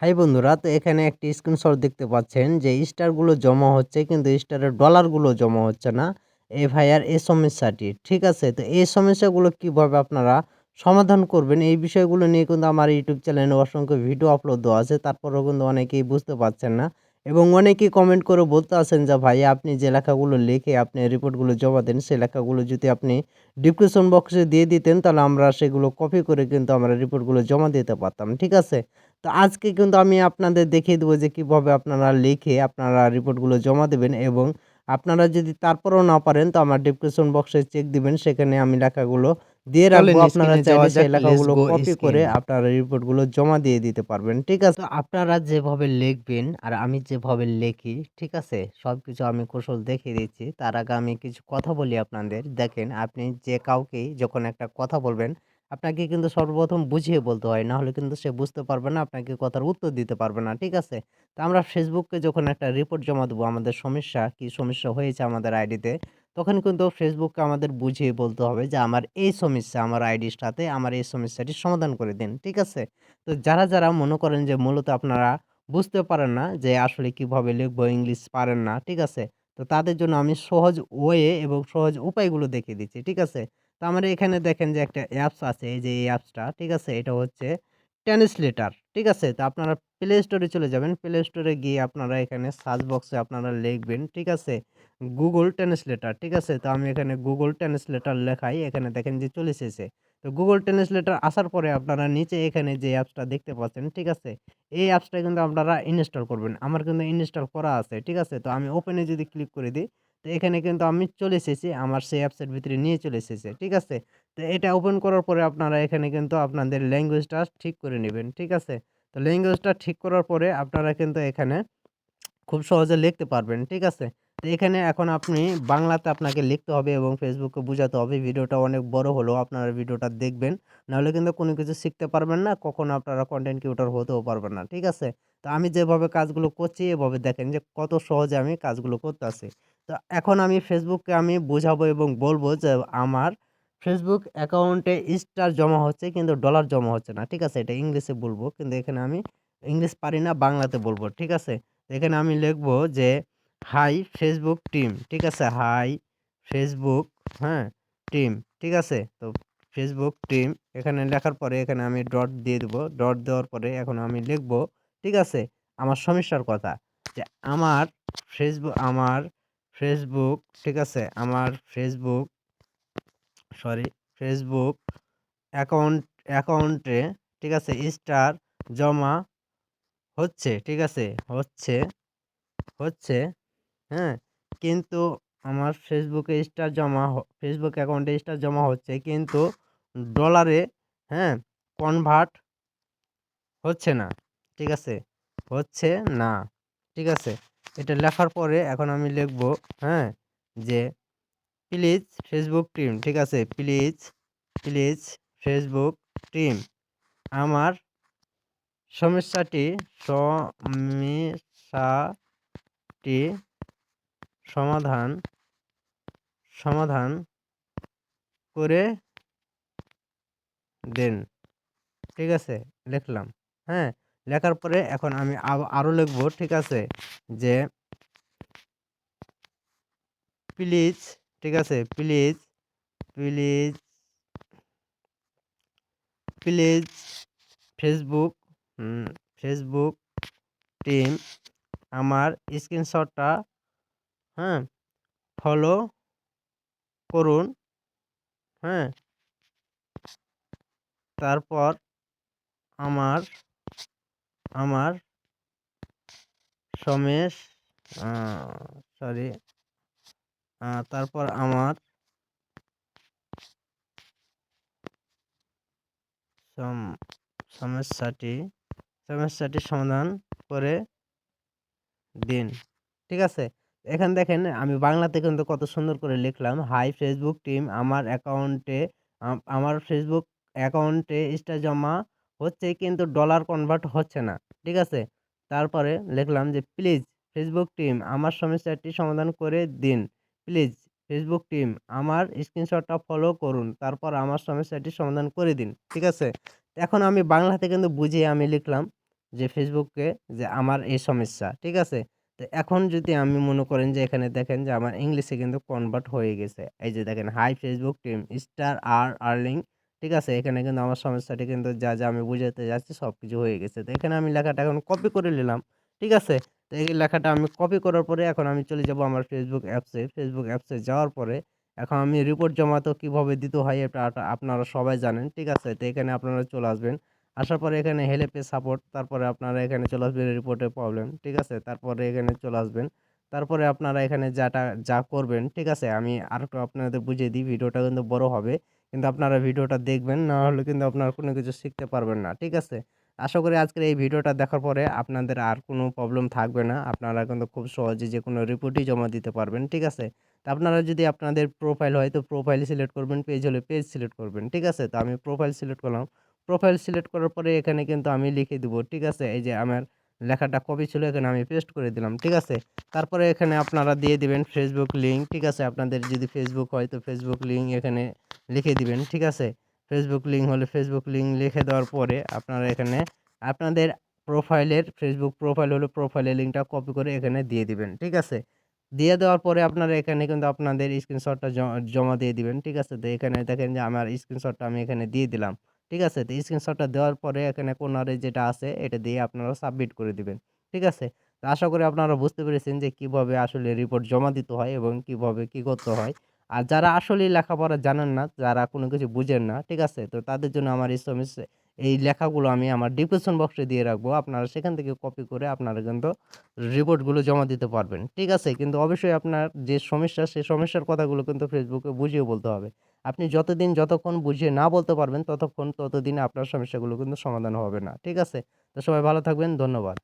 High বন্ধুরা, তো এখানে একটি স্ক্রিনশট দেখতে পাচ্ছেন যে স্টারগুলো জমা হচ্ছে, কিন্তু স্টারের ডলারগুলো জমা হচ্ছে না। এই ভাইয়ার এই সমস্যাটি ঠিক আছে? তো এই সমস্যাগুলো কীভাবে আপনারা সমাধান করবেন? এই বিষয়গুলো নিয়ে কিন্তু আমার ইউটিউব চ্যানেলে অসংখ্য ভিডিও আপলোড দেওয়া আছে, তারপরেও কিন্তু অনেকেই বুঝতে পারছেন না। এবং অনেকেই কমেন্ট করে বলতে আছেন যে, ভাই, আপনি যে লেখাগুলো লিখে আপনি রিপোর্টগুলো জমা দেন সেই লেখাগুলো যদি আপনি ডিসক্রিপশন বক্সে দিয়ে দিতেন, তাহলে আমরা সেগুলো কপি করে কিন্তু আমরা রিপোর্টগুলো জমা দিতে পারতাম। ঠিক আছে? তো আজকে কিন্তু আমি আপনাদের দেখিয়ে দেবো যে, কীভাবে আপনারা লিখে আপনারা রিপোর্টগুলো জমা দেবেন এবং আপনারা যদি তারপরেও না পারেন, তো আমার ডিসক্রিপশন বক্সে চেক দিবেন, সেখানে আমি লেখাগুলো দিয়ে রাখব আপনারা চাইলে সেই লেখাগুলো কপি করে আপনারা রিপোর্টগুলো জমা দিয়ে দিতে পারবেন ঠিক আছে? আপনারা যেভাবে লিখবেন আর আমি যেভাবে লিখি ঠিক আছে? সব কিছু আমি কৌশল দেখিয়ে দিচ্ছি। তার আগে আমি কিছু কথা বলি আপনাদের। দেখেন আপনি যে কাউকেই যখন একটা কথা বলবেন আপনাকে কিন্তু সর্বপ্রথম বুঝিয়ে বলতে হয় না হলে কিন্তু সে বুঝতে পারবে না আপনাকে কথার উত্তর দিতে পারবে না ঠিক আছে? তো আমরা ফেসবুককে যখন একটা রিপোর্ট জমা দেবো আমাদের সমস্যা কি সমস্যা হয়েছে আমাদের আইডিতে তখন কিন্তু ফেসবুককে আমাদের বুঝিয়ে বলতে হবে যে, আমার এই সমস্যা, আমার আইডির সাথে আমার এই সমস্যাটির সমাধান করে দিন। ঠিক আছে? তো যারা যারা মনে করেন যে, মূলত আপনারা বুঝতে পারেন না যে, আসলে কীভাবে লিখব, ইংলিশ পারেন না, ঠিক আছে? তো তাদের জন্য আমি সহজ ওয়ে এবং সহজ উপায়গুলো দেখিয়ে দিচ্ছি, ঠিক আছে? তো আমার এখানে দেখেন যে, একটা অ্যাপস আছে, এই যে, এই অ্যাপসটা ঠিক আছে? এটা হচ্ছে ট্রান্সলেটার ঠিক আছে? তো আপনারা প্লে স্টোরে চলে যাবেন। প্লে স্টোরে গিয়ে আপনারা এখানে সার্চ বক্সে আপনারা লিখবেন, ঠিক আছে? গুগল ট্রান্সলেটার ঠিক আছে? তো আমি এখানে গুগল ট্রান্সলেটার লেখাই, এখানে দেখেন যে চলে এসেছে। তো গুগল ট্রান্সলেটার আসার পরে আপনারা নিচে এখানে যে অ্যাপসটা দেখতে পাচ্ছেন, ঠিক আছে? এই অ্যাপসটা কিন্তু আপনারা ইনস্টল করবেন। আমার কিন্তু ইনস্টল করা আছে, ঠিক আছে? তো আমি ওপেনে যদি ক্লিক করে দিই, তো এখানে কিন্তু আমি চলে এসেছি। আমার সেই অ্যাপসের ভিতরে নিয়ে চলে এসেছে, ঠিক আছে? তো এটা ওপেন করার পরে আপনারা এখানে কিন্তু আপনাদের ল্যাঙ্গুয়েজটা ঠিক করে নেবেন, ঠিক আছে? তো ল্যাঙ্গুয়েজটা ঠিক করার পরে আপনারা কিন্তু এখানে খুব সহজে লিখতে পারবেন, ঠিক আছে? তো এখানে এখন আপনি বাংলাতে আপনাকে লিখতে হবে এবং ফেসবুকে বোঝাতে হবে। ভিডিওটা অনেক বড় হলেও আপনারা ভিডিওটা দেখবেন। নাহলে কিন্তু কোনো কিছু শিখতে পারবেন না, কখনো আপনারা কন্টেন্ট ক্রিয়েটর হতেও পারবেন না, ঠিক আছে? তো আমি যেভাবে কাজগুলো করছি, এভাবে দেখেন যে কত সহজে আমি কাজগুলো করতে আসি তো এখন আমি ফেসবুককে আমি বোঝাবো এবং বলব যে আমার ফেসবুক অ্যাকাউন্টে স্টার জমা হচ্ছে কিন্তু ডলার জমা হচ্ছে না, ঠিক আছে? এটা ইংলিশে বলব, কিন্তু এখানে আমি ইংলিশ পারি না, বাংলাতে বলব, ঠিক আছে? এখানে আমি লিখব যে হাই ফেসবুক টিম ঠিক আছে? হাই ফেসবুক হ্যাঁ টিম ঠিক আছে? তো ফেসবুক টিম এখানে লেখার পরে এখানে আমি ডট দিয়ে দেবো ডট দেওয়ার পরে এখন আমি লিখব, ঠিক আছে? আমার সমস্যার কথা, যে আমার ফেসবুক আমার ফেসবুক ঠিক আছে? আমার ফেসবুক সরি ফেসবুক অ্যাকাউন্ট অ্যাকাউন্টে ঠিক আছে স্টার জমা হচ্ছে, ঠিক আছে, হচ্ছে হচ্ছে হ্যাঁ কিন্তু আমার ফেসবুকে স্টার জমা ফেসবুক অ্যাকাউন্টে স্টার জমা হচ্ছে, কিন্তু ডলারে হ্যাঁ কনভার্ট হচ্ছে না, ঠিক আছে, হচ্ছে না, ঠিক আছে, এটা লেখার পরে এখন আমি লিখব হ্যাঁ যে প্লিজ ফেসবুক টিম ঠিক আছে? প্লিজ প্লিজ ফেসবুক টিম আমার সমস্যাটি সমস্যাটি সমাধান সমাধান করে দেন। ঠিক আছে? লিখলাম। হ্যাঁ? লেখার পরে এখন আমি আব- আরও লিখব, ঠিক আছে? যে প্লিজ ঠিক আছে? Please please please Facebook Facebook team আমার স্ক্রিনশটটা হ্যাঁ ফলো করুন হ্যাঁ। তারপর আমার আমার সমেশ সরি তারপর আমার সম- সমস্যাটি সমস্যাটি সমাধান করে দিন। ঠিক আছে? এখানে দেখেন, আমি বাংলাতে কিন্তু কত সুন্দর করে লিখলাম, হাই ফেসবুক টিম, আমার অ্যাকাউন্টে আমার ফেসবুক অ্যাকাউন্টে স্টার জমা হচ্ছে কিন্তু ডলার কনভার্ট হচ্ছে না। ঠিক আছে? তারপরে লিখলাম যে, প্লিজ ফেসবুক টিম, আমার সমস্যাটি সমাধান করে দিন। প্লিজ ফেসবুক টিম আমার স্ক্রিনশটটা ফলো করুন, তারপর আমার সমস্যাটি সমাধান করে দিন, ঠিক আছে? এখন আমি বাংলাতে কিন্তু বুঝিয়ে আমি লিখলাম যে ফেসবুকে যে আমার এই সমস্যা, ঠিক আছে? তো এখন যদি আমি মনে করেন যে এখানে দেখেন যে আমার ইংলিশে কিন্তু কনভার্ট হয়ে গেছে, এই যে দেখেন, হাই ফেসবুক টিম, স্টার আর আর্লিং ঠিক আছে? এখানে কিন্তু আমার সমস্যাটি কিন্তু যা যা আমি বুঝাতে যাচ্ছি সব কিছু হয়ে গেছে। তো এখানে আমি লেখাটা এখন কপি করে নিলাম, ঠিক আছে? তো এই লেখাটা আমি কপি করার পরে এখন আমি চলে যাব আমার ফেসবুক অ্যাপসে ফেসবুক অ্যাপসে যাওয়ার পরে এখন আমি রিপোর্ট জমা তো কীভাবে দিতে হয় এটা আপনারা সবাই জানেন, ঠিক আছে? তো এখানে আপনারা চলে আসবেন। আসার পরে এখানে হেল্পে সাপোর্ট তারপরে আপনারা এখানে চলে আসবেন রিপোর্টের প্রবলেম ঠিক আছে? তারপরে এখানে চলে আসবেন। তারপরে আপনারা এখানে যাটা যা করবেন, ঠিক আছে? আমি আর একটু আপনাদের বুঝিয়ে দিই, ভিডিওটা কিন্তু বড় হবে। কিন্তু আপনারা ভিডিওটা দেখবেন, না হলে কিন্তু আপনারা কোনো কিছু শিখতে পারবেন না, ঠিক আছে? আশা করি আজকের এই ভিডিওটা দেখার পরে আপনাদের আর কোনো প্রবলেম থাকবে না। আপনারা কিন্তু খুব সহজে যে কোনো রিপোর্টই জমা দিতে পারবেন, ঠিক আছে? তো আপনারা যদি আপনাদের প্রোফাইল হয়, তো প্রোফাইল সিলেক্ট করবেন পেজ হলে পেজ সিলেক্ট করবেন, ঠিক আছে? তো আমি প্রোফাইল সিলেক্ট করলাম। প্রোফাইল সিলেক্ট করার পরে এখানে কিন্তু আমি লিখে দেবো, ঠিক আছে? এই যে আমার লেখাটা কপি ছিল, এখানে আমি পেস্ট করে দিলাম, ঠিক আছে? তারপরে এখানে আপনারা দিয়ে দিবেন ফেসবুক লিঙ্ক ঠিক আছে? আপনাদের যদি ফেসবুক হয়, তো ফেসবুক লিঙ্ক এখানে লিখে দিবেন, ঠিক আছে? ফেসবুক লিঙ্ক হলে ফেসবুক লিঙ্ক লিখে দেওয়ার পরে আপনারা এখানে আপনাদের প্রোফাইলের ফেসবুক প্রোফাইল হলে প্রোফাইলের লিঙ্কটা কপি করে এখানে দিয়ে দিবেন, ঠিক আছে? দিয়ে দেওয়ার পরে আপনারা এখানে কিন্তু আপনাদের স্ক্রিনশটটা জমা দিয়ে দিবেন, ঠিক আছে? তো এখানে দেখেন যে আমার স্ক্রিনশটটা আমি এখানে দিয়ে দিলাম, ঠিক আছে? তো স্ক্রিনশটটা দেওয়ার পরে এখানে কোনারে যেটা আছে এটা দিয়ে আপনারা সাবমিট করে দিবেন, ঠিক আছে? তো আশা করি আপনারা বুঝতে পেরেছেন যে কীভাবে আসলে রিপোর্ট জমা দিতে হয় এবং কীভাবে কি করতে হয়। আর যারা আসলে লেখাপড়া জানেন না, যারা কোনো কিছু বুঝেন না, ঠিক আছে? তো তাদের জন্য আমার এই সমস্যা এই লেখাগুলো আমি আমার ডিসক্রিপশন বক্সে দিয়ে রাখব। আপনারা সেখান থেকে কপি করে আপনারা কিন্তু রিপোর্টগুলো জমা দিতে পারবেন, ঠিক আছে? কিন্তু অবশ্যই আপনার যে সমস্যা সেই সমস্যার কথাগুলো কিন্তু ফেসবুকে বুঝিয়ে বলতে হবে। আপনি যতদিন, যতক্ষণ বুঝিয়ে না বলতে পারবেন, ততক্ষণ, ততদিন আপনার সমস্যাগুলো কিন্তু সমাধান হবে না, ঠিক আছে? তো সবাই ভালো থাকবেন, ধন্যবাদ।